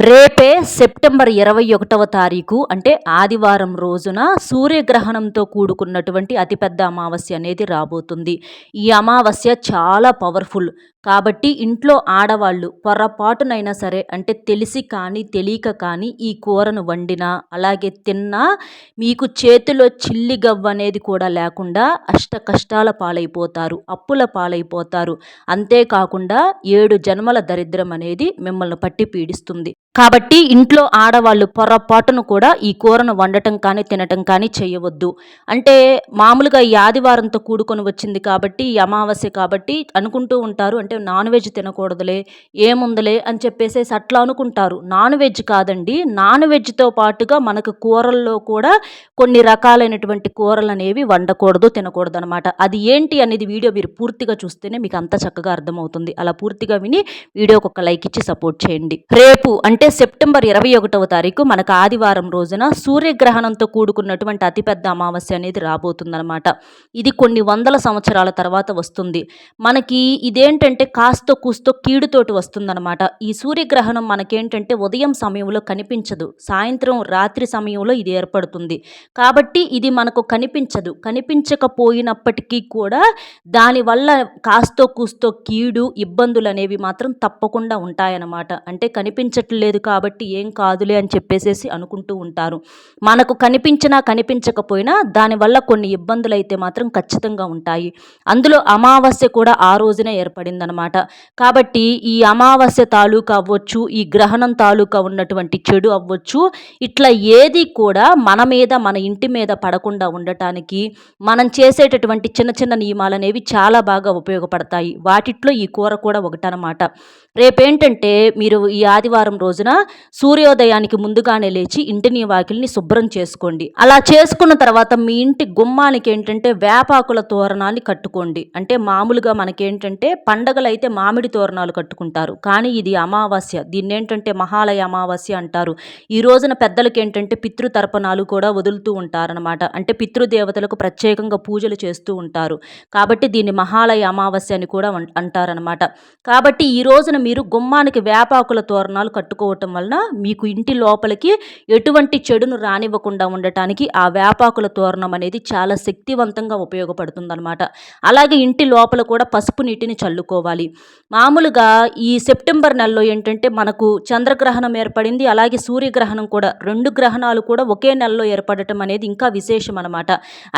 రేపే సెప్టెంబర్ ఇరవై ఒకటవ తారీఖు అంటే ఆదివారం రోజున సూర్యగ్రహణంతో కూడుకున్నటువంటి అతిపెద్ద అమావాస్య అనేది రాబోతుంది. ఈ అమావాస్య చాలా పవర్ఫుల్. కాబట్టి ఇంట్లో ఆడవాళ్ళు పొరపాటునైనా సరే అంటే తెలిసి కానీ తెలియక కానీ ఈ కూరను వండినా అలాగే తిన్నా మీకు చేతిలో చిల్లి గవ్వ అనేది కూడా లేకుండా అష్ట కష్టాల పాలైపోతారు అప్పుల పాలైపోతారు. అంతేకాకుండా ఏడు జన్మల దరిద్రం అనేది మిమ్మల్ని పట్టి పీడిస్తుంది. కాబట్టి ఇంట్లో ఆడవాళ్ళు పొరపాటును కూడా ఈ కూరను వండటం కానీ తినటం కానీ చేయవద్దు. అంటే మామూలుగా ఈ ఆదివారంతో కూడుకొని వచ్చింది కాబట్టి ఈ అమావాస్య కాబట్టి అనుకుంటూ ఉంటారు. అంటే నాన్ వెజ్ తినకూడదులే ఏముందలే అని చెప్పేసేసి అట్లా అనుకుంటారు. నాన్ వెజ్ కాదండి. నాన్ వెజ్తో పాటుగా మనకు కూరల్లో కూడా కొన్ని రకాలైనటువంటి కూరలు అనేవి వండకూడదు తినకూడదు అనమాట అది ఏంటి అనేది వీడియో మీరు పూర్తిగా చూస్తేనే మీకు అంత చక్కగా అర్థమవుతుంది. అలా పూర్తిగా విని వీడియోకి ఒక లైక్ ఇచ్చి సపోర్ట్ చేయండి. రేపు అంటే అంటే సెప్టెంబర్ ఇరవై ఒకటవ తారీఖు మనకు ఆదివారం రోజున సూర్యగ్రహణంతో కూడుకున్నటువంటి అతిపెద్ద అమావాస్య అనేది రాబోతుందన్నమాట. ఇది కొన్ని వందల సంవత్సరాల తర్వాత వస్తుంది. మనకి ఇదేంటంటే కాస్తో కూస్తో కీడుతోటి వస్తుందన్నమాట. ఈ సూర్యగ్రహణం మనకేంటంటే ఉదయం సమయంలో కనిపించదు. సాయంత్రం రాత్రి సమయంలో ఇది ఏర్పడుతుంది. కాబట్టి ఇది మనకు కనిపించదు. కనిపించకపోయినప్పటికీ కూడా దానివల్ల కాస్తో కూస్తో కీడు ఇబ్బందులు అనేవి మాత్రం తప్పకుండా ఉంటాయన్నమాట. అంటే కనిపించట్లేదు లేదు కాబట్టి ఏం కాదులే అని చెప్పేసేసి అనుకుంటూ ఉంటారు. మనకు కనిపించినా కనిపించకపోయినా దానివల్ల కొన్ని ఇబ్బందులు అయితే మాత్రం ఖచ్చితంగా ఉంటాయి. అందులో అమావాస్య కూడా ఆ రోజునే ఏర్పడిందనమాట కాబట్టి ఈ అమావాస్య తాలూకా అవ్వచ్చు ఈ గ్రహణం తాలూకా ఉన్నటువంటి చెడు అవ్వచ్చు ఇట్లా ఏది కూడా మన మీద మన ఇంటి మీద పడకుండా ఉండటానికి మనం చేసేటటువంటి చిన్న చిన్న నియమాలు అనేవి చాలా బాగా ఉపయోగపడతాయి. వాటిట్లో ఈ కూర కూడా ఒకటనమాట రేపేంటంటే మీరు ఈ ఆదివారం రోజున సూర్యోదయానికి ముందుగానే లేచి ఇంటిని వాకిల్ని శుభ్రం చేసుకోండి. అలా చేసుకున్న తర్వాత మీ ఇంటి గుమ్మానికి ఏంటంటే వేపాకుల తోరణాన్ని కట్టుకోండి. అంటే మామూలుగా మనకేంటంటే పండగలు అయితే మామిడి తోరణాలు కట్టుకుంటారు. కానీ ఇది అమావాస్య. దీన్ని ఏంటంటే మహాలయ అమావాస్య అంటారు. ఈ రోజున పెద్దలకి ఏంటంటే పితృతర్పణాలు కూడా వదులుతూ ఉంటారనమాట అంటే పితృదేవతలకు ప్రత్యేకంగా పూజలు చేస్తూ ఉంటారు. కాబట్టి దీన్ని మహాలయ అమావాస్య అని కూడా అంటారనమాట కాబట్టి ఈ రోజున మీరు గుమ్మానికి వేపాకుల తోరణాలు కట్టుకోవటం వలన మీకు ఇంటి లోపలికి ఎటువంటి చెడును రానివ్వకుండా ఉండటానికి ఆ వేపాకుల తోరణం అనేది చాలా శక్తివంతంగా ఉపయోగపడుతుందన్నమాట. అలాగే ఇంటి లోపల కూడా పసుపు నీటిని చల్లుకోవాలి. మామూలుగా ఈ సెప్టెంబర్ నెలలో ఏంటంటే మనకు చంద్రగ్రహణం ఏర్పడింది అలాగే సూర్యగ్రహణం కూడా రెండు గ్రహణాలు కూడా ఒకే నెలలో ఏర్పడటం అనేది ఇంకా విశేషం అనమాట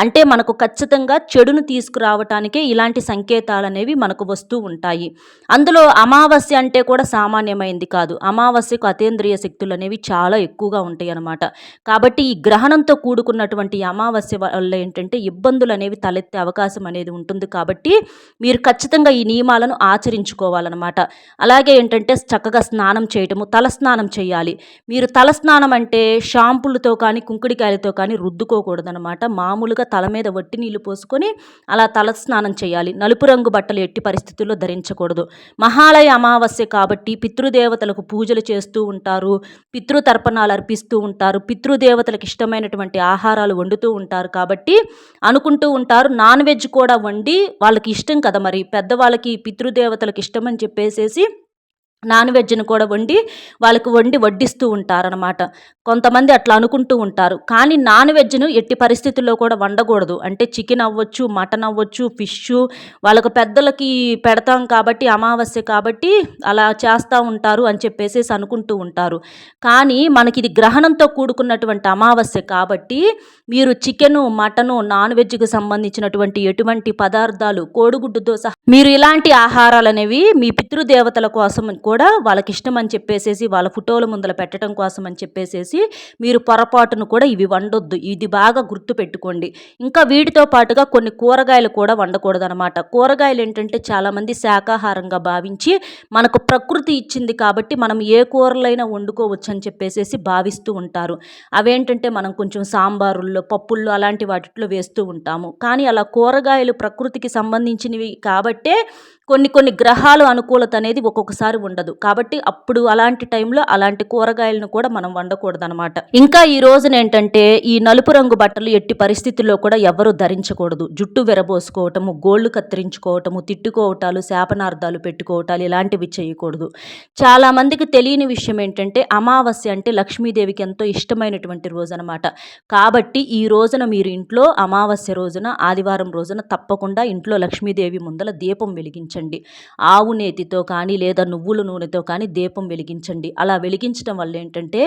అంటే మనకు ఖచ్చితంగా చెడును తీసుకురావటానికే ఇలాంటి సంకేతాలు అనేవి మనకు వస్తూ ఉంటాయి. అందులో అమావాస్య అంటే కూడా సామాన్యమైంది కాదు. అమావాస్యకు అతేంద్రియ శక్తులు అనేవి చాలా ఎక్కువగా ఉంటాయి అన్నమాట కాబట్టి ఈ గ్రహణంతో కూడుకున్నటువంటి అమావాస్య వల్ల ఏంటంటే ఇబ్బందులు అనేవి తలెత్తే అవకాశం అనేది ఉంటుంది కాబట్టి మీరు ఖచ్చితంగా ఈ నియమాలను ఆచరించుకోవాలన్నమాట. అలాగే ఏంటంటే చక్కగా స్నానం చేయటము తల స్నానం చేయాలి. మీరు తల స్నానం అంటే షాంపులతో కానీ కుంకుడికాయలతో కానీ రుద్దుకోకూడదనమాట మామూలుగా తల మీద వట్టి నీళ్ళు పోసుకొని అలా తల స్నానం చేయాలి. నలుపు రంగు బట్టలు ఎట్టి పరిస్థితుల్లో ధరించకూడదు. మహాలయ అమావాస్య కాబట్టి పితృదేవతలకు పూజలు చేస్తూ ఉంటారు పితృతర్పణాలు అర్పిస్తూ ఉంటారు పితృదేవతలకు ఇష్టమైనటువంటి ఆహారాలు వండుతూ ఉంటారు కాబట్టి అనుకుంటూ ఉంటారు. నాన్ వెజ్ కూడా వండి వాళ్ళకి ఇష్టం కదా మరి. పెద్దవాళ్ళకి పితృదేవతలకు ఇష్టం అని చెప్పేసేసి నాన్ వెజ్ను కూడా వండి వాళ్ళకు వండి వడ్డిస్తూ ఉంటారనమాట కొంతమంది అట్లా అనుకుంటూ ఉంటారు. కానీ నాన్ వెజ్ను ఎట్టి పరిస్థితుల్లో కూడా వండకూడదు. అంటే చికెన్ అవ్వచ్చు మటన్ అవ్వచ్చు ఫిష్ వాళ్ళకు పెద్దలకి పెడతాం కాబట్టి అమావాస్య కాబట్టి అలా చేస్తూ ఉంటారు అని చెప్పేసి అనుకుంటూ ఉంటారు. కానీ మనకి ఇది గ్రహణంతో కూడుకున్నటువంటి అమావాస్య కాబట్టి మీరు చికెను మటను నాన్ వెజ్కి సంబంధించినటువంటి ఎటువంటి పదార్థాలు కోడిగుడ్డుతో సహా మీరు ఇలాంటి ఆహారాలు అనేవి మీ పితృదేవతల కోసం కూడా వాళ్ళకి ఇష్టం అని చెప్పేసేసి వాళ్ళ ఫోటోల ముందర పెట్టడం కోసం అని చెప్పేసేసి మీరు పొరపాటును కూడా ఇవి వండొద్దు. ఇది బాగా గుర్తు పెట్టుకోండి ఇంకా వీటితో పాటుగా కొన్ని కూరగాయలు కూడా వండకూడదు అనమాట కూరగాయలు ఏంటంటే చాలామంది శాకాహారంగా భావించి మనకు ప్రకృతి ఇచ్చింది కాబట్టి మనం ఏ కూరలైనా వండుకోవచ్చు అని చెప్పేసేసి భావిస్తూ ఉంటారు. అవేంటంటే మనం కొంచెం సాంబారుల్లో పప్పుల్లో అలాంటి వాటిలో వేస్తూ ఉంటాము. కానీ అలా కూరగాయలు ప్రకృతికి సంబంధించినవి కాబట్టి ಬಿಟ್ಟೆ కొన్ని కొన్ని గ్రహాలు అనుకూలత అనేది ఒక్కొక్కసారి ఉండదు. కాబట్టి అప్పుడు అలాంటి టైంలో అలాంటి కూరగాయలను కూడా మనం వండకూడదు అనమాట ఇంకా ఈ రోజున ఏంటంటే ఈ నలుపు రంగు బట్టలు ఎట్టి పరిస్థితుల్లో కూడా ఎవరు ధరించకూడదు. జుట్టు విరబోసుకోవటము గోళ్ళు కత్తిరించుకోవటము తిట్టుకోవటాలు శాపనార్థాలు పెట్టుకోవటాలు ఇలాంటివి చేయకూడదు. చాలా మందికి తెలియని విషయం ఏంటంటే అమావాస్య అంటే లక్ష్మీదేవికి ఎంతో ఇష్టమైనటువంటి రోజు అనమాట కాబట్టి ఈ రోజున మీరు ఇంట్లో అమావాస్య రోజున ఆదివారం రోజున తప్పకుండా ఇంట్లో లక్ష్మీదేవి ముందల దీపం వెలిగించారు వెలిగించండి. ఆవు నేతితో కానీ లేదా నువ్వుల నూనెతో కానీ దీపం వెలిగించండి. అలా వెలిగించడం వల్ల ఏంటంటే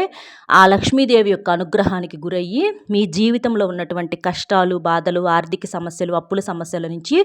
ఆ లక్ష్మీదేవి యొక్క అనుగ్రహానికి గురయ్యి మీ జీవితంలో ఉన్నటువంటి కష్టాలు బాధలు ఆర్థిక సమస్యలు అప్పుల సమస్యల నుంచి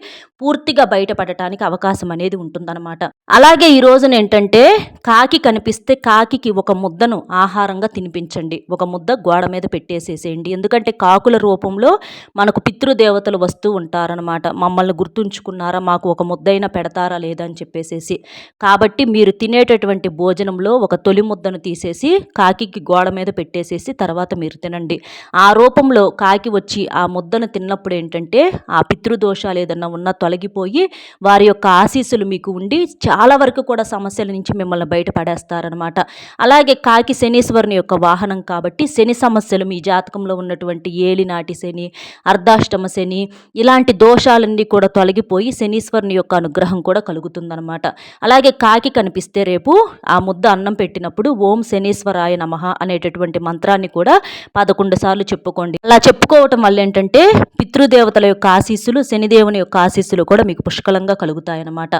పూర్తిగా బయటపడటానికి అవకాశం అనేది ఉంటుందన్నమాట. అలాగే ఈ రోజున ఏంటంటే కాకి కనిపిస్తే కాకికి ఒక ముద్దను ఆహారంగా తినిపించండి. ఒక ముద్ద గోడ మీద పెట్టేసేసేయండి. ఎందుకంటే కాకుల రూపంలో మనకు పితృదేవతలు వస్తూ ఉంటారనమాట మమ్మల్ని గుర్తుంచుకున్నారా? మాకు ఒక ముద్దైనా పెడతారు? పెడతారా లేదని చెప్పేసేసి కాబట్టి మీరు తినేటటువంటి భోజనంలో ఒక తొలి ముద్దను తీసేసి కాకికి గోడ మీద పెట్టేసేసి తర్వాత మీరు తినండి. ఆ రూపంలో కాకి వచ్చి ఆ ముద్దను తిన్నప్పుడు ఏంటంటే ఆ పితృదోషాలు ఏదన్నా ఉన్నా తొలగిపోయి వారి యొక్క ఆశీస్సులు మీకు ఉండి చాలా వరకు కూడా సమస్యల నుంచి మిమ్మల్ని బయటపడేస్తారనమాట అలాగే కాకి శనీశ్వరుని యొక్క వాహనం కాబట్టి శని సమస్యలు మీ జాతకంలో ఉన్నటువంటి ఏలినాటి శని అర్ధాష్టమ శని ఇలాంటి దోషాలన్నీ కూడా తొలగిపోయి శనీశ్వరుని యొక్క అనుగ్రహం కూడా కలుగుతుందనమాట అలాగే కాకి కనిపిస్తే రేపు ఆ ముద్ద అన్నం పెట్టినప్పుడు ఓం శనీశ్వరాయ నమ అనేటటువంటి మంత్రాన్ని కూడా పదకొండు సార్లు చెప్పుకోండి. అలా చెప్పుకోవటం వల్ల ఏంటంటే పితృదేవతల యొక్క ఆశీస్సులు శనిదేవుని యొక్క ఆశీస్సులు కూడా మీకు పుష్కలంగా కలుగుతాయన్నమాట.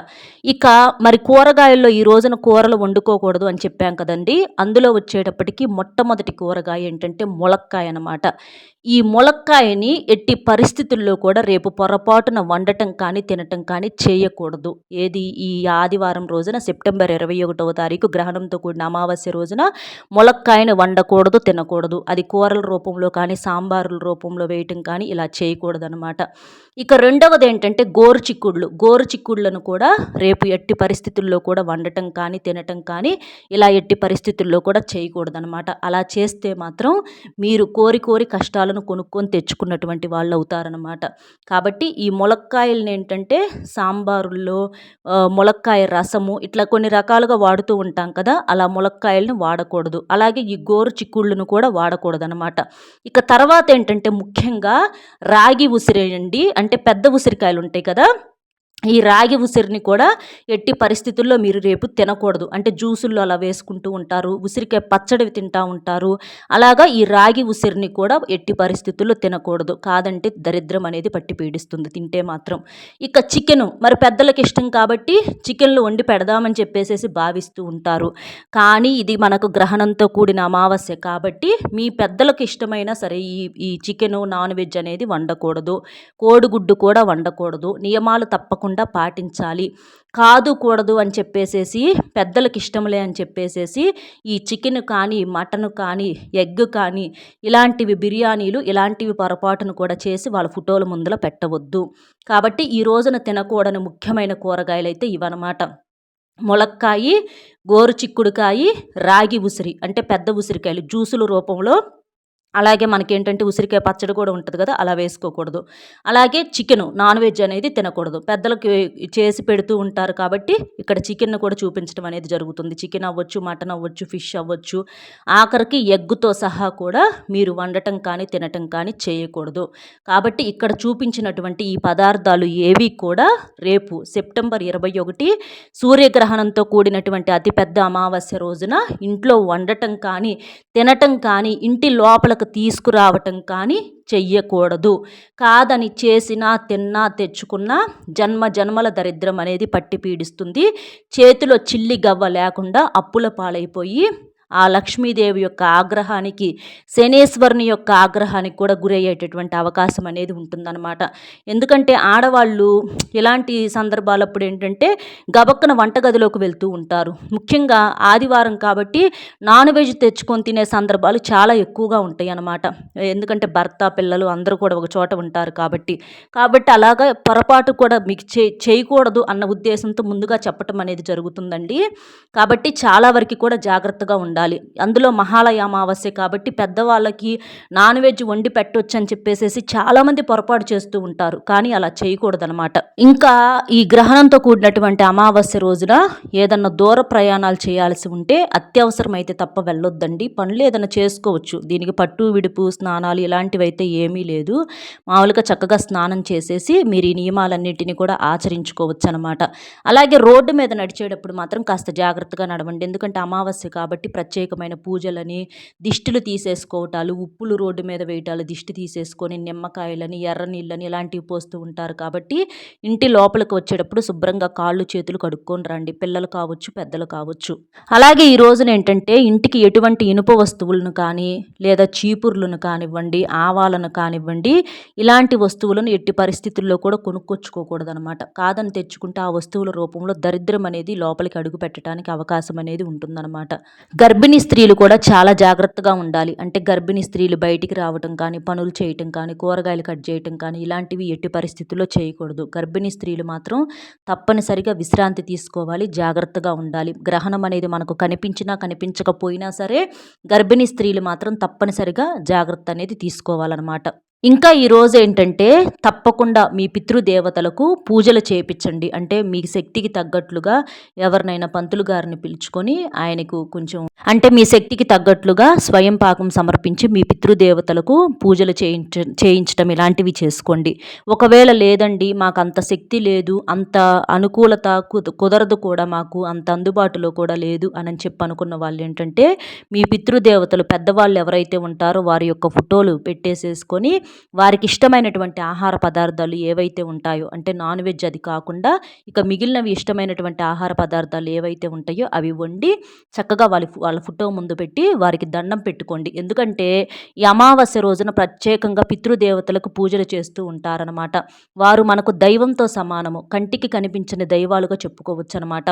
ఇక మరి కూరగాయల్లో ఈ రోజున కూరలు వండుకోకూడదు అని చెప్పాం కదండి. అందులో వచ్చేటప్పటికి మొట్టమొదటి కూరగాయ ఏంటంటే ములక్కాయ అనమాట ఈ ములక్కాయని ఎట్టి పరిస్థితుల్లో కూడా రేపు పొరపాటున వండటం కానీ తినటం కానీ చేయకూడదు. ఏది? ఈ ఆదివారం రోజున సెప్టెంబర్ ఇరవై ఒకటవ తారీఖు గ్రహణంతో కూడిన అమావాస్య రోజున ములక్కాయని వండకూడదు తినకూడదు. అది కూరల రూపంలో కానీ సాంబారుల రూపంలో వేయటం కానీ ఇలా చేయకూడదు అనమాట ఇక రెండవది ఏంటంటే గోరు చిక్కుళ్ళు గోరు చిక్కుళ్ళను కూడా రేపు ఎట్టి పరిస్థితుల్లో కూడా వండటం కానీ తినటం కానీ ఇలా ఎట్టి పరిస్థితుల్లో కూడా చేయకూడదు అనమాట అలా చేస్తే మాత్రం మీరు కోరి కోరి కష్టాలను కొనుక్కొని తెచ్చుకున్నటువంటి వాళ్ళు అవుతారనమాట కాబట్టి ఈ మొలక్కాయలను ఏంటంటే సాంబారుల్లో ములక్కాయ రసము ఇట్లా కొన్ని రకాలుగా వాడుతూ ఉంటాం కదా అలా ములక్కాయలను వాడకూడదు. అలాగే ఈ గోరు చిక్కుళ్ళను కూడా వాడకూడదు అనమాట ఇక తర్వాత ఏంటంటే ముఖ్యంగా రాగి ఉసిరేయండి అంటే పెద్ద ఉసిరికాయలు ఉంటాయి కదా ఈ రాగి ఉసిరిని కూడా ఎట్టి పరిస్థితుల్లో మీరు రేపు తినకూడదు. అంటే జ్యూసుల్లో అలా వేసుకుంటూ ఉంటారు ఉసిరికాయ పచ్చడి తింటూ ఉంటారు. అలాగా ఈ రాగి ఉసిరిని కూడా ఎట్టి పరిస్థితుల్లో తినకూడదు. కాదంటే దరిద్రం అనేది పట్టి పీడిస్తుంది తింటే మాత్రం. ఇక చికెను మరి పెద్దలకు ఇష్టం కాబట్టి చికెన్లు వండి పెడదామని చెప్పేసి భావిస్తూ ఉంటారు. కానీ ఇది మనకు గ్రహణంతో కూడిన అమావాస్య కాబట్టి మీ పెద్దలకు ఇష్టమైనా సరే ఈ ఈ చికెను నాన్ వెజ్ అనేది వండకూడదు. కోడిగుడ్డు కూడా వండకూడదు. నియమాలు తప్పకుండా తప్పకుండా పాటించాలి. కాదు కూడదు అని చెప్పేసేసి పెద్దలకు ఇష్టంలే అని చెప్పేసేసి ఈ చికెన్ కానీ మటన్ కానీ ఎగ్ కానీ ఇలాంటివి బిర్యానీలు ఇలాంటివి పొరపాటును కూడా చేసి వాళ్ళ ఫోటోల ముందర పెట్టవద్దు. కాబట్టి ఈ రోజున తినకూడని ముఖ్యమైన కూరగాయలు అయితే ఇవన్నమాట. ములక్కాయి గోరు చిక్కుడుకాయి రాగి ఉసిరి అంటే పెద్ద ఉసిరికాయలు జ్యూసుల రూపంలో అలాగే మనకి ఏంటంటే ఉసిరికాయ పచ్చడి కూడా ఉంటుంది కదా అలా వేసుకోకూడదు. అలాగే చికెన్ నాన్ వెజ్ అనేది తినకూడదు. పెద్దలకి చేసి పెడుతూ ఉంటారు కాబట్టి ఇక్కడ చికెన్ కూడా చూపించడం అనేది జరుగుతుంది. చికెన్ అవ్వచ్చు మటన్ అవ్వచ్చు ఫిష్ అవ్వచ్చు. ఆఖరికి ఎగ్గుతో సహా కూడా మీరు వండటం కానీ తినటం కానీ చేయకూడదు. కాబట్టి ఇక్కడ చూపించినటువంటి ఈ పదార్థాలు ఏవి కూడా రేపు సెప్టెంబర్ ఇరవై ఒకటి సూర్యగ్రహణంతో కూడినటువంటి అతిపెద్ద అమావాస్య రోజున ఇంట్లో వండటం కానీ తినటం కానీ ఇంటి లోపల లోపలకు తీసుకురావటం కానీ చెయ్యకూడదు. కాదని చేసినా తిన్నా తెచ్చుకున్నా జన్మ జన్మల దరిద్రం అనేది పట్టి పీడిస్తుంది. చేతిలో చిల్లి గవ్వ లేకుండా అప్పుల పాలైపోయి ఆ లక్ష్మీదేవి యొక్క ఆగ్రహానికి శనేశ్వరుని యొక్క ఆగ్రహానికి కూడా గురయ్యేటటువంటి అవకాశం అనేది ఉంటుందన్నమాట. ఎందుకంటే ఆడవాళ్ళు ఇలాంటి సందర్భాలప్పుడు ఏంటంటే గబక్కన వంటగదిలోకి వెళ్తూ ఉంటారు. ముఖ్యంగా ఆదివారం కాబట్టి నాన్ వెజ్ తెచ్చుకొని తినే సందర్భాలు చాలా ఎక్కువగా ఉంటాయి అన్నమాట ఎందుకంటే భర్త పిల్లలు అందరూ కూడా ఒక చోట ఉంటారు కాబట్టి. కాబట్టి అలాగా పొరపాటు కూడా మీకు చే చేయకూడదు అన్న ఉద్దేశంతో ముందుగా చెప్పటం అనేది జరుగుతుందండి. కాబట్టి చాలా వరకు కూడా జాగ్రత్తగా ఉండాలి. ఉండాలి. అందులో మహాలయ అమావాస్య కాబట్టి పెద్దవాళ్ళకి నాన్ వెజ్ వండి పెట్టొచ్చు అని చెప్పేసి చాలామంది పొరపాటు చేస్తూ ఉంటారు. కానీ అలా చేయకూడదనమాట ఇంకా ఈ గ్రహణంతో కూడినటువంటి అమావాస్య రోజున ఏదన్నా దూర ప్రయాణాలు చేయాల్సి ఉంటే అత్యవసరమైతే తప్ప వెళ్ళొద్దండి. పనులు ఏదైనా చేసుకోవచ్చు. దీనికి పట్టు విడుపు స్నానాలు ఇలాంటివి అయితే ఏమీ లేదు. మామూలుగా చక్కగా స్నానం చేసేసి మీరు ఈ నియమాలన్నింటినీ కూడా ఆచరించుకోవచ్చు అనమాట అలాగే రోడ్డు మీద నడిచేటప్పుడు మాత్రం కాస్త జాగ్రత్తగా నడవండి. ఎందుకంటే అమావాస్య కాబట్టి ప్రత్యేకమైన పూజలని దిష్టిలు తీసేసుకోవటాలు ఉప్పులు రోడ్డు మీద వేయటాలు దిష్టి తీసేసుకొని నిమ్మకాయలని ఎర్ర నీళ్ళని ఇలాంటివి పోస్తూ ఉంటారు కాబట్టి ఇంటి లోపలికి వచ్చేటప్పుడు శుభ్రంగా కాళ్ళు చేతులు కడుక్కొని రండి. పిల్లలు కావచ్చు పెద్దలు కావచ్చు. అలాగే ఈ రోజున ఏంటంటే ఇంటికి ఎటువంటి ఇనుప వస్తువులను కానీ లేదా చీపుర్లను కానివ్వండి ఆవాలను కానివ్వండి ఇలాంటి వస్తువులను ఎట్టి పరిస్థితుల్లో కూడా కొనుక్కొచ్చుకోకూడదు అనమాట కాదని తెచ్చుకుంటే ఆ వస్తువుల రూపంలో దరిద్రం అనేది లోపలికి అడుగు పెట్టడానికి అవకాశం అనేది ఉంటుందన్నమాట గర్భిణీ స్త్రీలు కూడా చాలా జాగ్రత్తగా ఉండాలి. అంటే గర్భిణీ స్త్రీలు బయటికి రావటం కానీ పనులు చేయటం కానీ కూరగాయలు కట్ చేయటం కానీ ఇలాంటివి ఎట్టి పరిస్థితుల్లో చేయకూడదు. గర్భిణీ స్త్రీలు మాత్రం తప్పనిసరిగా విశ్రాంతి తీసుకోవాలి జాగ్రత్తగా ఉండాలి. గ్రహణం అనేది మనకు కనిపించినా కనిపించకపోయినా సరే గర్భిణీ స్త్రీలు మాత్రం తప్పనిసరిగా జాగ్రత్త అనేది తీసుకోవాలన్నమాట. ఇంకా ఈరోజు ఏంటంటే తప్పకుండా మీ పితృదేవతలకు పూజలు చేపించండి. అంటే మీ శక్తికి తగ్గట్లుగా ఎవరినైనా పంతులు గారిని పిలుచుకొని ఆయనకు కొంచెం అంటే మీ శక్తికి తగ్గట్లుగా స్వయం పాకం సమర్పించి మీ పితృదేవతలకు పూజలు చేయించ చేయించడం ఇలాంటివి చేసుకోండి. ఒకవేళ లేదండి మాకు అంత శక్తి లేదు అంత అనుకూలత కుదరదు కూడా మాకు అంత అందుబాటులో కూడా లేదు అని చెప్పి అనుకున్న వాళ్ళు ఏంటంటే మీ పితృదేవతలు పెద్దవాళ్ళు ఎవరైతే ఉంటారో వారి యొక్క ఫోటోలు పెట్టేసేసుకొని వారికి ఇష్టమైనటువంటి ఆహార పదార్థాలు ఏవైతే ఉంటాయో అంటే నాన్ వెజ్ అది కాకుండా ఇక మిగిలినవి ఇష్టమైనటువంటి ఆహార పదార్థాలు ఏవైతే ఉంటాయో అవి వండి చక్కగా వాళ్ళ వాళ్ళ ఫోటో ముందు పెట్టి వారికి దండం పెట్టుకోండి. ఎందుకంటే ఈ అమావాస్య రోజున ప్రత్యేకంగా పితృదేవతలకు పూజలు చేస్తూ ఉంటారనమాట వారు మనకు దైవంతో సమానము కంటికి కనిపించని దైవాలుగా చెప్పుకోవచ్చు అనమాట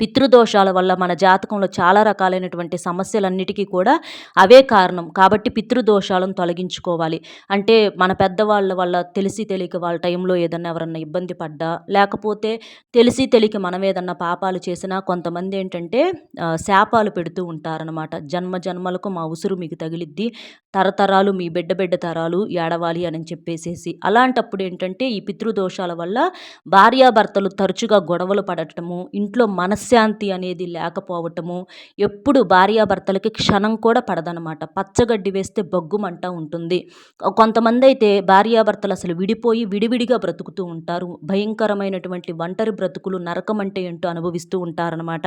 పితృదోషాల వల్ల మన జాతకంలో చాలా రకాలైనటువంటి సమస్యలన్నిటికీ కూడా అవే కారణం. కాబట్టి పితృదోషాలను తొలగించుకోవాలి. అంటే మన పెద్దవాళ్ళ వల్ల తెలిసి తెలియక వాళ్ళ టైంలో ఏదన్నా ఎవరన్నా ఇబ్బంది పడ్డా లేకపోతే తెలిసి తెలియక మనం ఏదన్నా పాపాలు చేసినా కొంతమంది ఏంటంటే శాపాలు పెడుతూ ఉంటారనమాట జన్మ జన్మలకు మా ఉసురు మీకు తగిలిద్ది తరతరాలు మీ బిడ్డ బిడ్డ తరాలు ఏడవాలి అని చెప్పేసేసి. అలాంటప్పుడు ఏంటంటే ఈ పితృదోషాల వల్ల భార్యాభర్తలు తరచుగా గొడవలు పడటము ఇంట్లో మనశ్శాంతి అనేది లేకపోవటము ఎప్పుడు భార్యాభర్తలకి క్షణం కూడా పడదనమాట పచ్చగడ్డి వేస్తే బొగ్గుమంట ఉంటుంది. కొంతమంది అయితే భార్యాభర్తలు అసలు విడిపోయి విడివిడిగా బ్రతుకుతూ ఉంటారు. భయంకరమైనటువంటి ఒంటరి బ్రతుకులు నరకం అంటే ఏంటో అనుభవిస్తూ ఉంటారనమాట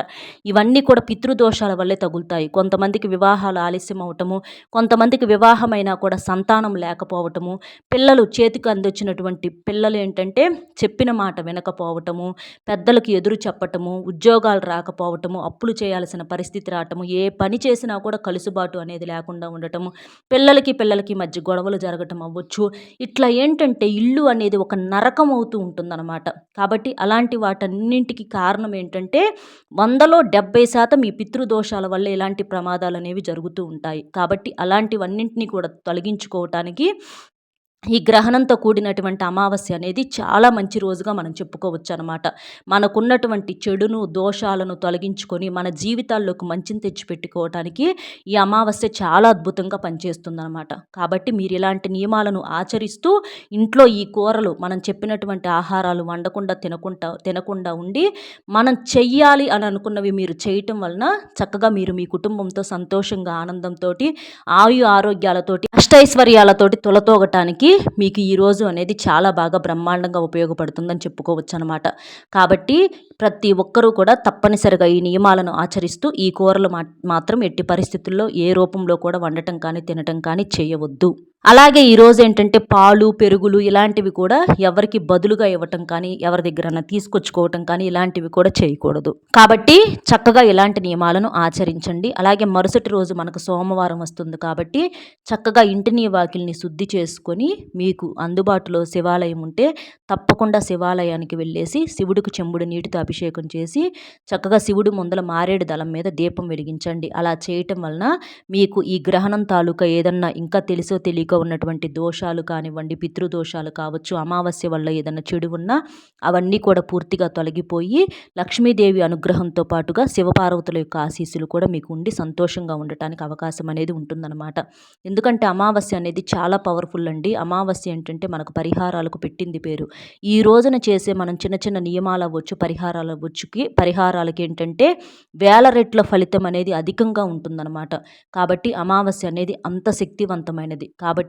ఇవన్నీ కూడా పితృదోషాల వల్లే తగులుతాయి. కొంతమందికి వివాహాలు ఆలస్యం అవటము కొంతమందికి వివాహమైనా కూడా సంతానం లేకపోవటము పిల్లలు చేతికి అందొచ్చినటువంటి పిల్లలు ఏంటంటే చెప్పిన మాట వినకపోవటము పెద్దలకు ఎదురు చెప్పటము ఉద్యోగాలు రాకపోవటము అప్పులు చేయాల్సిన పరిస్థితి రావటము ఏ పని చేసినా కూడా కలుసుబాటు అనేది లేకుండా ఉండటము పిల్లలకి పిల్లలకి మధ్య గొడవలు జరగటం అవ్వచ్చు. ఇట్లా ఏంటంటే ఇల్లు అనేది ఒక నరకం అవుతూ ఉంటుందన్నమాట. కాబట్టి అలాంటి వాటన్నింటికి కారణం ఏంటంటే వందలో డెబ్బై శాతం ఈ పితృదోషాల వల్ల ఇలాంటి ప్రమాదాలు అనేవి జరుగుతూ ఉంటాయి. కాబట్టి అలాంటివన్నింటినీ కూడా తొలగించుకోవటానికి ఈ గ్రహణంతో కూడినటువంటి అమావాస్య అనేది చాలా మంచి రోజుగా మనం చెప్పుకోవచ్చు అనమాట మనకున్నటువంటి చెడును దోషాలను తొలగించుకొని మన జీవితాల్లోకి మంచిని తెచ్చిపెట్టుకోవటానికి ఈ అమావాస్య చాలా అద్భుతంగా పనిచేస్తుందన్నమాట. కాబట్టి మీరు ఇలాంటి నియమాలను ఆచరిస్తూ ఇంట్లో ఈ కూరలు మనం చెప్పినటువంటి ఆహారాలు వండకుండా తినకుండా తినకుండా ఉండి మనం చెయ్యాలి అని అనుకున్నవి మీరు చేయటం వలన చక్కగా మీరు మీ కుటుంబంతో సంతోషంగా ఆనందంతో ఆయు ఆరోగ్యాలతోటి అష్టైశ్వర్యాలతోటి తొలతోగటానికి మీకు ఈరోజు అనేది చాలా బాగా బ్రహ్మాండంగా ఉపయోగపడుతుందని చెప్పుకోవచ్చు అనమాట కాబట్టి ప్రతి ఒక్కరూ కూడా తప్పనిసరిగా ఈ నియమాలను ఆచరిస్తూ ఈ కూరలు మాత్రం ఎట్టి పరిస్థితుల్లో ఏ రూపంలో కూడా వండటం కానీ తినటం కానీ చేయవద్దు. అలాగే ఈరోజు ఏంటంటే పాలు పెరుగులు ఇలాంటివి కూడా ఎవరికి బదులుగా ఇవ్వటం కానీ ఎవరి దగ్గరన్నా తీసుకొచ్చుకోవటం కానీ ఇలాంటివి కూడా చేయకూడదు. కాబట్టి చక్కగా ఇలాంటి నియమాలను ఆచరించండి. అలాగే మరుసటి రోజు మనకు సోమవారం వస్తుంది కాబట్టి చక్కగా ఇంటిని వాకిల్ని శుద్ధి చేసుకొని మీకు అందుబాటులో శివాలయం ఉంటే తప్పకుండా శివాలయానికి వెళ్ళేసి శివుడికి చెంబుడు నీటితో అభిషేకం చేసి చక్కగా శివుడు ముందల మారేడు దళం మీద దీపం వెలిగించండి. అలా చేయటం వలన మీకు ఈ గ్రహణం తాలూకా ఏదన్నా ఇంకా తెలుసో తెలియక మీకు ఉన్నటువంటి దోషాలు కానివ్వండి పితృదోషాలు కావచ్చు అమావాస్య వల్ల ఏదైనా చెడు ఉన్నా అవన్నీ కూడా పూర్తిగా తొలగిపోయి లక్ష్మీదేవి అనుగ్రహంతో పాటుగా శివపార్వతుల యొక్క ఆశీస్సులు కూడా మీకు ఉండి సంతోషంగా ఉండటానికి అవకాశం అనేది ఉంటుందన్నమాట. ఎందుకంటే అమావాస్య అనేది చాలా పవర్ఫుల్ అండి. అమావాస్య ఏంటంటే మనకు పరిహారాలకు పెట్టింది పేరు. ఈ రోజున చేసే మనం చిన్న చిన్న నియమాలు అవ్వచ్చు పరిహారాలు అవ్వచ్చుకి పరిహారాలకి ఏంటంటే వేల రెట్ల ఫలితం అనేది అధికంగా ఉంటుందన్నమాట. కాబట్టి అమావాస్య అనేది అంత శక్తివంతమైనది. కాబట్టి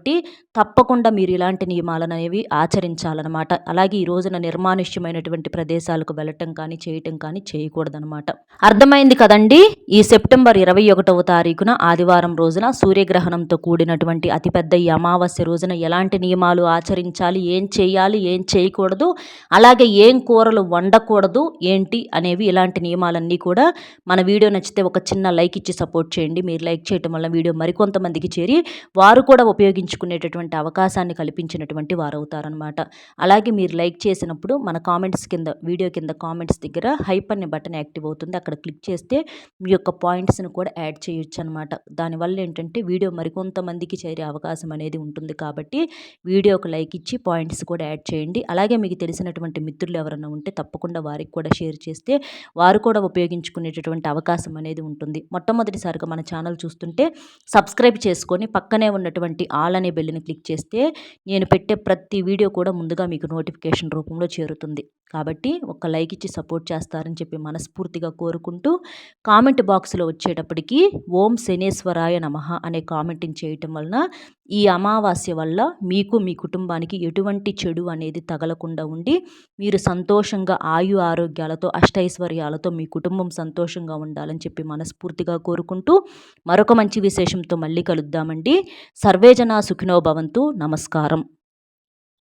తప్పకుండా మీరు ఇలాంటి నియమాలను అనేవి ఆచరించాలన్నమాట. అలాగే ఈ రోజున నిర్మానుష్యమైనటువంటి ప్రదేశాలకు వెళ్ళటం కానీ చేయటం కానీ చేయకూడదనమాట అర్థమైంది కదండి? ఈ సెప్టెంబర్ ఇరవై ఒకటవ తారీఖున ఆదివారం రోజున సూర్యగ్రహణంతో కూడినటువంటి అతిపెద్ద ఈ అమావాస్య రోజున ఎలాంటి నియమాలు ఆచరించాలి? ఏం చేయాలి? ఏం చేయకూడదు? అలాగే ఏం కూరలు వండకూడదు? ఏంటి? అనేవి ఇలాంటి నియమాలన్నీ కూడా మన వీడియో నచ్చితే ఒక చిన్న లైక్ ఇచ్చి సపోర్ట్ చేయండి. మీరు లైక్ చేయటం వల్ల వీడియో మరికొంతమందికి చేరి వారు కూడా ఉపయోగించుకునేటటువంటి అవకాశాన్ని కల్పించినటువంటి వారు అవుతారనమాట అలాగే మీరు లైక్ చేసినప్పుడు మన కామెంట్స్ కింద వీడియో కింద కామెంట్స్ దగ్గర హైప్ అనే బటన్ యాక్టివ్ అవుతుంది. అక్కడ క్లిక్ చేస్తే మీ యొక్క పాయింట్స్ని కూడా యాడ్ చేయొచ్చు అనమాట దానివల్ల ఏంటంటే వీడియో మరికొంతమందికి చేరే అవకాశం అనేది ఉంటుంది కాబట్టి వీడియోకి లైక్ ఇచ్చి పాయింట్స్ కూడా యాడ్ చేయండి. అలాగే మీకు తెలిసినటువంటి మిత్రులు ఎవరైనా ఉంటే తప్పకుండా వారికి కూడా షేర్ చేస్తే వారు కూడా ఉపయోగించుకునేటటువంటి అవకాశం అనేది ఉంటుంది. మొట్టమొదటిసారిగా మన ఛానల్ చూస్తుంటే సబ్స్క్రైబ్ చేసుకొని పక్కనే ఉన్నటువంటి ఆల్ అనే బెల్ని క్లిక్ చేస్తే నేను పెట్టే ప్రతి వీడియో కూడా ముందుగా మీకు నోటిఫికేషన్ రూపంలో చేరుతుంది. కాబట్టి ఒక లైక్ ఇచ్చి సపోర్ట్ చేస్తారని చెప్పి మనస్ఫూర్తిగా కోరుకుంటూ కామెంట్ బాక్స్లో వచ్చేటప్పటికి ఓం శనేశ్వరాయ నమ అనే కామెంటింగ్ చేయటం వలన ఈ అమావాస్య వల్ల మీకు మీ కుటుంబానికి ఎటువంటి చెడు అనేది తగలకుండా ఉండి మీరు సంతోషంగా ఆయు ఆరోగ్యాలతో అష్టైశ్వర్యాలతో మీ కుటుంబం సంతోషంగా ఉండాలని చెప్పి మనస్ఫూర్తిగా కోరుకుంటూ మరొక మంచి విశేషంతో మళ్ళీ కలుద్దామండి. సర్వేజన సుఖినో భవంతు. నమస్కారం.